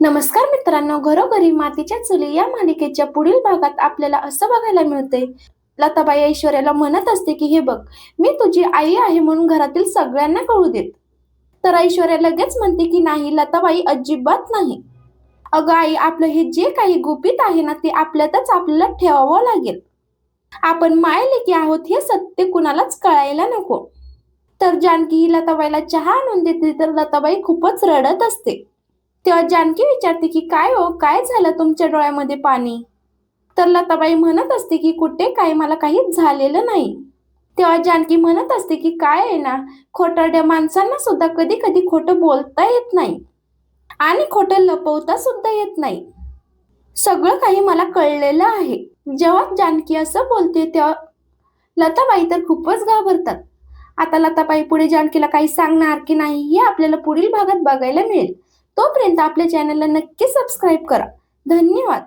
नमस्कार मित्रांनो घरोघरी मातीच्या चुली या मालिकेच्या पुढील भागात आपल्याला असं बघायला मिळते. लताबाई ऐश्वर्याला म्हणत असते की हे बघ मी तुझी आई आहे म्हणून घरातील सगळ्यांना कळू देत. तर ऐश्वर्या लगेच म्हणते की नाही लताबाई अजिबात नाही. अगं आई आपलं हे जे काही गुपित आहे ना ते आपल्यातच आपल्याला ठेवावं लागेल. आपण मायलेकी आहोत हे सत्य कुणालाच कळायला नको. तर जानकी ही लताबाईला चहा आणून देते तर लताबाई खूपच रडत असते. तेव्हा जानकी विचारते की काय हो? काय झालं तुमच्या डोळ्यामध्ये पाणी? तर लताबाई म्हणत असते की कुठे? काय मला काहीच झालेलं नाही. तेव्हा जानकी म्हणत असते की काय आहे ना? खोटारड्या माणसांना सुद्धा कधी कधी खोटं बोलता येत नाही आणि खोटं लपवता सुद्धा येत नाही. सगळं काही मला कळलेलं आहे. जेव्हा जानकी असं बोलते तेव्हा लताबाई तर खूपच घाबरतात. आता लताबाई पुढे जानकीला काही सांगणार की नाही हे आपल्याला पुढील भागात बघायला मिळेल. तोपर्यंत आपल्या चॅनलला नक्की सबस्क्राईब करा. धन्यवाद.